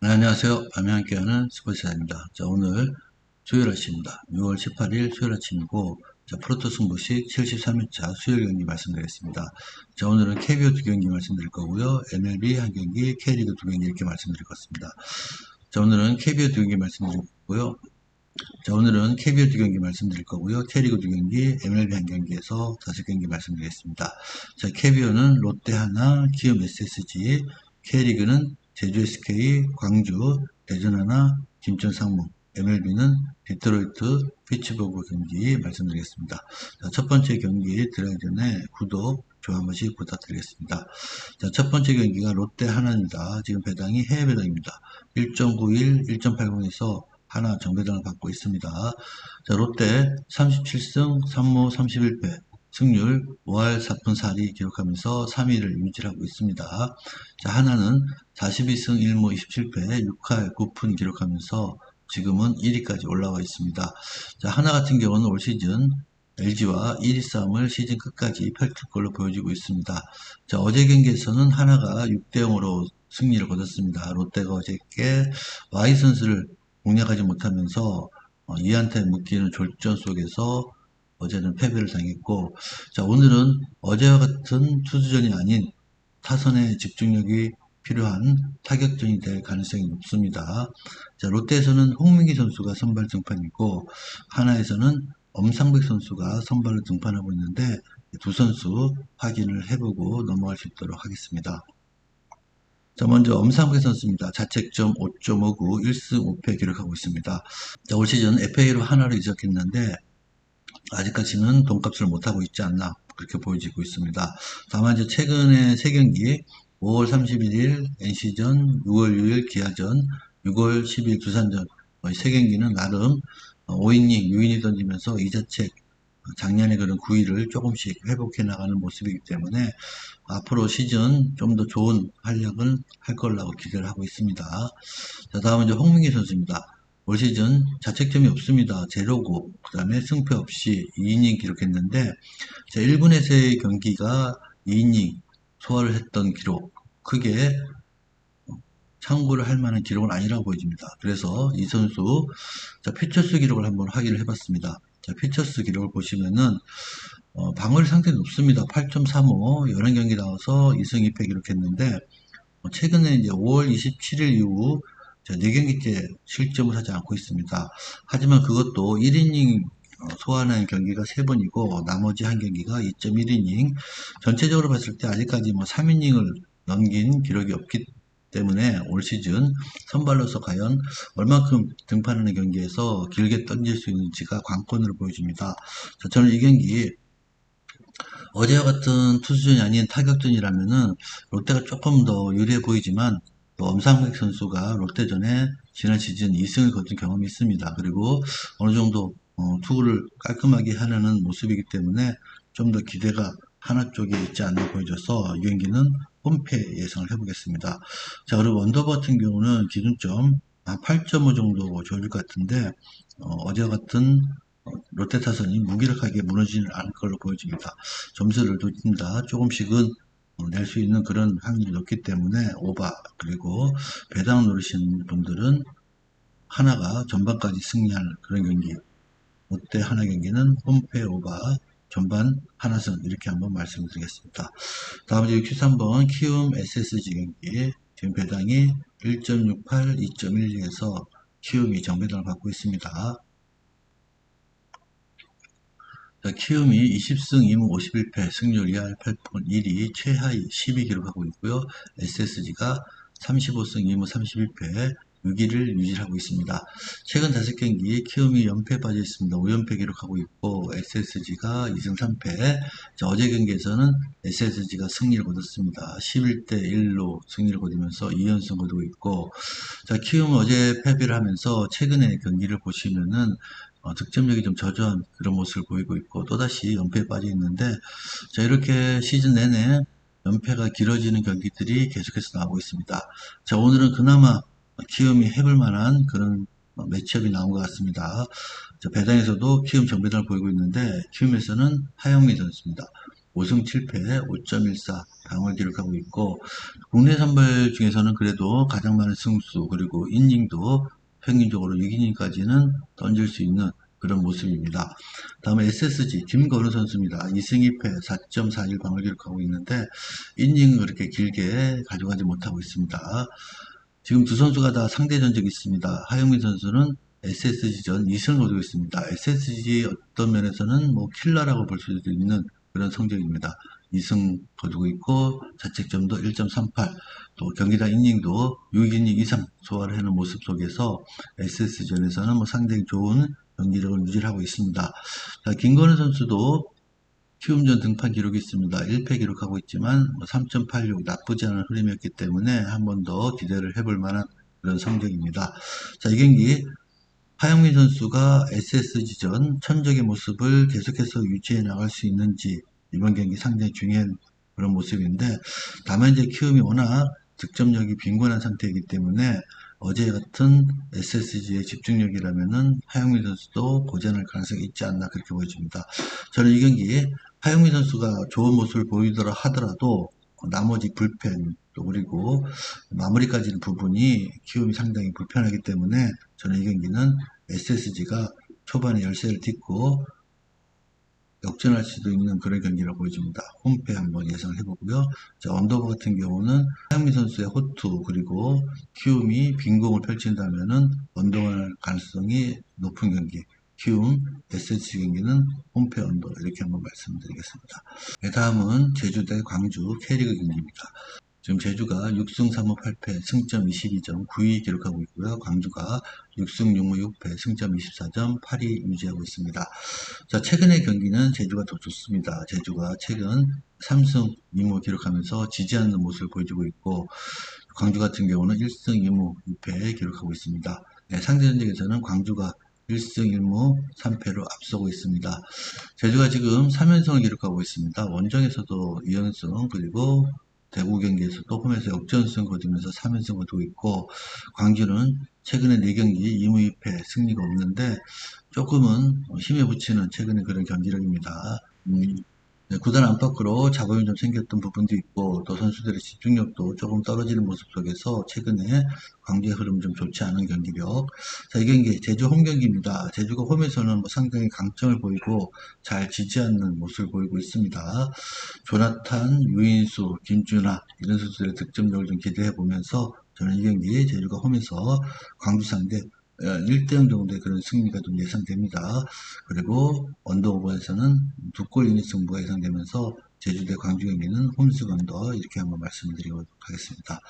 네, 안녕하세요. 밤에 함께하는 스포츠사입니다. 자, 오늘 수요일 아침입니다. 6월 18일 수요일 아침이고, 자, 프로토 승부식 73일차 수요일 경기 말씀드리겠습니다. 자, 오늘은 KBO 두 경기 말씀드릴 거고요. MLB 한 경기, K리그 두 경기 이렇게 말씀드릴 것 같습니다. 자, 오늘은 KBO 두 경기 말씀드릴 거고요. 자, 오늘은 KBO 두 경기 말씀드릴 거고요. K리그 두 경기, MLB 한 경기에서 다섯 경기 말씀드리겠습니다. 자, KBO는 롯데 하나, 키움 SSG, K리그는 제주 SK, 광주, 대전 하나, 김천 상무, MLB는 디트로이트, 피츠버그 경기 말씀드리겠습니다. 자, 첫 번째 경기 들어가기 전에 구독, 좋아요 한 번씩 부탁드리겠습니다. 자, 첫 번째 경기가 롯데 하나입니다. 지금 배당이 해외 배당입니다. 1.91, 1.80에서 하나 정배당을 받고 있습니다. 자, 롯데 37승 3무 31패 승률 5할 4푼 4리 기록하면서 3위를 유지하고 있습니다. 자, 하나는 42승 1무 27패 6할 9푼 기록하면서 지금은 1위까지 올라와 있습니다. 자, 하나 같은 경우는 올 시즌 LG와 1위 싸움을 시즌 끝까지 펼칠 걸로 보여지고 있습니다. 자, 어제 경기에서는 하나가 6대0으로 승리를 거뒀습니다. 롯데가 어저께 Y 선수를 공략하지 못하면서 어, 이한테 묶이는 졸전 속에서 어제는 패배를 당했고 자 오늘은 어제와 같은 투수전이 아닌 타선의 집중력이 필요한 타격전이 될 가능성이 높습니다. 자 롯데에서는 홍민기 선수가 선발 등판이고 하나에서는 엄상백 선수가 선발로 등판하고 있는데 두 선수 확인을 해보고 넘어갈 수 있도록 하겠습니다. 자, 먼저 엄상백 선수입니다. 자책점 5.59, 1승 5패 기록하고 있습니다. 자, 올 시즌 FA로 하나를 이적했는데 아직까지는 돈값을 못하고 있지 않나 그렇게 보여지고 있습니다. 다만 이제 최근에 세 경기 5월 31일 NC전, 6월 6일 기아전, 6월 10일 두산전 세 경기는 나름 5이닝, 6이닝 던지면서 이자책 작년에 그런 9위를 조금씩 회복해 나가는 모습이기 때문에 앞으로 시즌 좀 더 좋은 활약을 할 거라고 기대를 하고 있습니다. 자, 다음은 이제 홍민기 선수입니다. 올 시즌 자책점이 없습니다. 제로고 그 다음에 승패 없이 2이닝 기록했는데 자, 1분에서의 경기가 2이닝 소화를 했던 기록 크게 참고를 할 만한 기록은 아니라고 보여집니다. 그래서 이 선수 자, 피처스 기록을 한번 확인을 해봤습니다. 자, 피처스 기록을 보시면은 어, 방어율 상당히 높습니다. 8.35 11경기 나와서 2승 2패 기록했는데 어, 최근에 이제 5월 27일 이후 4경기째 실점을 하지 않고 있습니다. 하지만 그것도 1이닝 어, 소화하는 경기가 3번이고 나머지 한 경기가 2.1이닝 전체적으로 봤을 때 아직까지 뭐 3이닝을 넘긴 기록이 없기 때문에 올 시즌 선발로서 과연 얼만큼 등판하는 경기에서 길게 던질 수 있는지가 관건으로 보여집니다. 자, 저는 이 경기 어제와 같은 투수전이 아닌 타격전이라면은 롯데가 조금 더 유리해 보이지만 또 엄상백 선수가 롯데전에 지난 시즌 2승을 거둔 경험이 있습니다. 그리고 어느 정도 어, 투구를 깔끔하게 하려는 모습이기 때문에 좀 더 기대가 하나 쪽에 있지 않나 보여져서 이 경기는 홈패 예상을 해보겠습니다. 자 그리고 원더버 같은 경우는 기준점 한8.5 정도 줘줄 것 같은데 어, 제와 같은 어, 롯데 타선이 무기력하게 무너지는 않을 걸로 보여집니다. 점수를 둡니다. 조금씩은 낼 수 있는 그런 확률이 높기 때문에 오바 그리고 배당 누르시는 분들은 하나가 전반까지 승리할 그런 경기 롯데 하나 경기는 홈페 오바 전반 하나승 이렇게 한번 말씀드리겠습니다. 다음 이제 63번 키움 SSG 경기 지금 배당이 1.68, 2.12에서 키움이 정배당을 받고 있습니다. 키움이 20승 2무 51패 승률 2할 8푼 1위 최하위 10위 기록하고 있고요. SSG가 35승 2무 31패 6위를 유지하고 있습니다. 최근 5경기 키움이 연패 빠져 있습니다. 5연패 기록하고 있고 SSG가 2승 3패 자, 어제 경기에서는 SSG가 승리를 거뒀습니다. 11대 1로 승리를 거두면서 2연승 거두고 있고 자, 키움 어제 패배를 하면서 최근의 경기를 보시면은 어, 득점력이 좀 저조한 그런 모습을 보이고 있고 또다시 연패에 빠져 있는데 자 이렇게 시즌 내내 연패가 길어지는 경기들이 계속해서 나오고 있습니다. 자 오늘은 그나마 키움이 해볼 만한 그런 매치업이 나온 것 같습니다. 자, 배당에서도 키움 정배당을 보이고 있는데 키움에서는 하영미 선수입니다. 5승 7패 5.14 방을 기록하고 있고 국내 선발 중에서는 그래도 가장 많은 승수 그리고 이닝도 평균적으로 6이닝까지는 던질 수 있는 그런 모습입니다. 다음에 SSG 김건우 선수입니다. 2승 2패 4.41 방을 기록하고 있는데 이닝을 그렇게 길게 가져가지 못하고 있습니다. 지금 두 선수가 다 상대 전적이 있습니다. 하영민 선수는 SSG전 2승을 거두고 있습니다. SSG 어떤 면에서는 뭐 킬러라고 볼 수도 있는 그런 성적입니다. 2승 거두고 있고 자책점도 1.38, 또 경기당 이닝도 6이닝 이상 소화를 하는 모습 속에서 SS전에서는 뭐 상당히 좋은 경기력을 유지하고 있습니다. 자, 김건우 선수도 키움전 등판 기록이 있습니다. 1패 기록하고 있지만 3.86 나쁘지 않은 흐름이었기 때문에 한 번 더 기대를 해볼 만한 그런 성적입니다. 자, 이 경기 하영민 선수가 SSG전 천적의 모습을 계속해서 유지해 나갈 수 있는지 이번 경기 상당히 중요한 그런 모습인데 다만 이제 키움이 워낙 득점력이 빈곤한 상태이기 때문에 어제 같은 SSG의 집중력이라면은 하영민 선수도 고전할 가능성이 있지 않나 그렇게 보여집니다. 저는 이 경기 하영민 선수가 좋은 모습을 보이더라 하더라도 나머지 불펜 또 그리고 마무리까지는 부분이 키움이 상당히 불편하기 때문에 저는 이 경기는 SSG가 초반에 열세를 딛고 역전할 수도 있는 그런 경기라고 보여집니다. 홈페 한번 예상을 해보고요. 자, 언더버 같은 경우는 하영민 선수의 호투 그리고 키움이 빈공을 펼친다면은 언더할 가능성이 높은 경기. 키움 SSG 경기는 홈페 언더 이렇게 한번 말씀드리겠습니다. 네, 다음은 제주 대 광주 K리그 경기입니다. 지금 제주가 6승 3무 8패 승점 22점 9위 기록하고 있고요. 광주가 6승 6무 6패 승점 24점 8위 유지하고 있습니다. 자, 최근의 경기는 제주가 더 좋습니다. 제주가 최근 3승 2무 기록하면서 지지 않는 모습을 보여주고 있고 광주 같은 경우는 1승 2무 2패 기록하고 있습니다. 네, 상대 전적에서는 광주가 1승 1무 3패로 앞서고 있습니다. 제주가 지금 3연승을 기록하고 있습니다. 원정에서도 2연승 그리고 대구 경기에서도 홈에서 역전승 거두면서 3연승 거두고 있고 광주는 최근에 4경기 2무 2패 승리가 없는데 조금은 힘에 붙이는 최근의 그런 경기력입니다. 음, 네, 구단 안팎으로 자본이 좀 생겼던 부분도 있고 또 선수들의 집중력도 조금 떨어지는 모습 속에서 최근에 광주의 흐름 좀 좋지 않은 경기력. 자, 이 경기 제주 홈 경기입니다. 제주가 홈에서는 뭐 상당히 강점을 보이고 잘 지지 않는 모습을 보이고 있습니다. 조나탄, 유인수, 김준하 이런 선수들의 득점력을 좀 기대해 보면서 저는 이 경기 제주가 홈에서 광주 상대 1대0 어, 정도의 그런 승리가 좀 예상됩니다. 그리고 언더오버에서는 두골 이닝 승부가 예상되면서 제주 대 광주 경기는 홈스 언더 이렇게 한번 말씀을 드리도록 하겠습니다.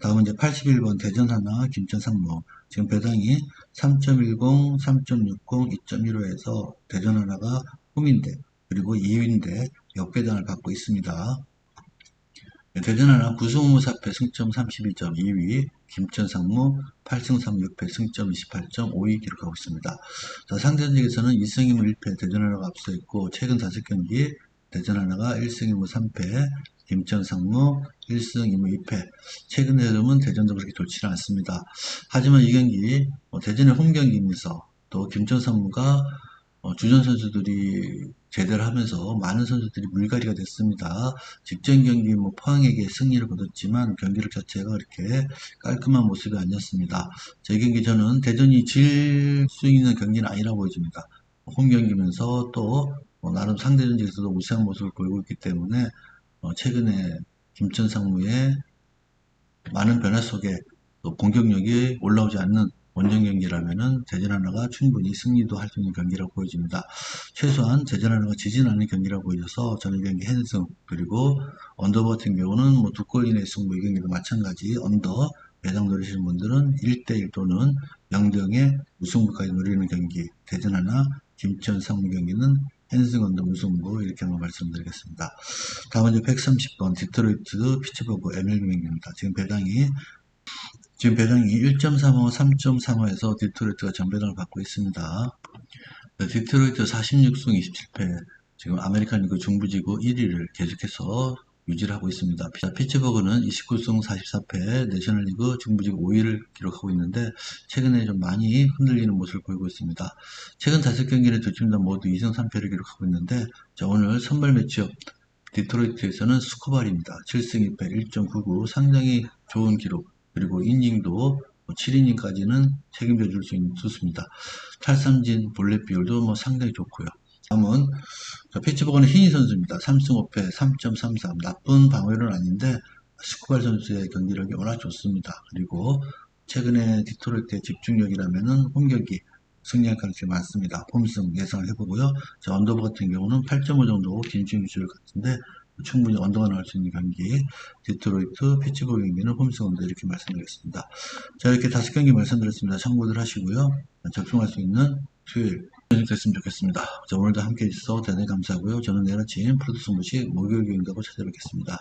다음은 이제 81번 대전 하나 김천 상무 지금 배당이 3.10, 3.60, 2.15에서 대전 하나가 홈인데 그리고 2위인데 역배당을 받고 있습니다. 대전 하나 9승 5사패 승점 32점 2위 김천 상무 8승 3 6패 승점 28점 5위 기록하고 있습니다. 자, 상대 전적에서는 2승 2무 1패 대전 하나가 앞서 있고 최근 5경기 대전 하나가 1승 2무 3패 김천 상무 1승 2무 2패 최근의 흐름은 대전도 그렇게 좋지는 않습니다. 하지만 이 경기 뭐 대전의 홈 경기이면서 또 김천 상무가 어, 주전 선수들이 제대를 하면서 많은 선수들이 물갈이가 됐습니다. 직전 경기 뭐 포항에게 승리를 거뒀지만 경기력 자체가 그렇게 깔끔한 모습이 아니었습니다. 제 경기 저는 대전이 질 수 있는 경기는 아니라고 보여집니다. 홈 경기면서 또 뭐 나름 상대 전지에서도 우세한 모습을 보이고 있기 때문에 어 최근에 김천 상무의 많은 변화 속에 공격력이 올라오지 않는 원정 경기라면은 대전 하나가 충분히 승리도 할 수 있는 경기라고 보여집니다. 최소한 대전 하나가 지진 않는 경기라고 보여져서 저는 이 경기 핸승 그리고 언더 같은 경우는 뭐 두 골 이내 승부 이 경기도 마찬가지 언더 배당 노리시는 분들은 1대1 또는 0대0의 우승부까지 노리는 경기 대전 하나 김천 상무 경기는 언더 우승부 이렇게 한번 말씀드리겠습니다. 다음은 이제 130번 디트로이트 피츠버그 MLB 경기입니다. 지금 배당이 지금 배당이 1.35, 3.35에서 디트로이트가 전배당을 받고 있습니다. 네, 디트로이트 46승 27패 지금 아메리칸 리그 중부지구 1위를 계속해서 유지를 하고 있습니다. 피츠버그는 29승 44패 내셔널리그 중부지구 5위를 기록하고 있는데 최근에 좀 많이 흔들리는 모습을 보이고 있습니다. 최근 5경기를 두팀 다 모두 2승 3패를 기록하고 있는데 자, 오늘 선발 매치업 디트로이트에서는 스코발입니다. 7승 2패 1.99 상당히 좋은 기록 그리고 이닝도 7이닝까지는 책임져 줄 수 있는 투수입니다. 탈삼진 볼넷 비율도 뭐 상당히 좋고요. 다음은 자, 피츠버그는 히니 선수입니다. 3승 5패 3.33 나쁜 방어율은 아닌데 스코발 선수의 경기력이 워낙 좋습니다. 그리고 최근에 디트로이트의 집중력이라면은 홈경기 승리할 가능성이 많습니다. 홈승 예상을 해보고요. 자, 언더버 같은 경우는 8.5 정도 빈층 유지율 같은데 충분히 언더가 나올 수 있는 경기 디트로이트 피츠버그 경기는 언더 이렇게 말씀드렸습니다. 자 이렇게 다섯 경기 말씀드렸습니다. 참고들 하시고요. 접종할 수 있는 수요일 됐으면 좋겠습니다. 자, 오늘도 함께 해주셔서 대단히 감사하고요. 저는 내일 아침 프로듀스 무시 목요일 경기하고 찾아뵙겠습니다.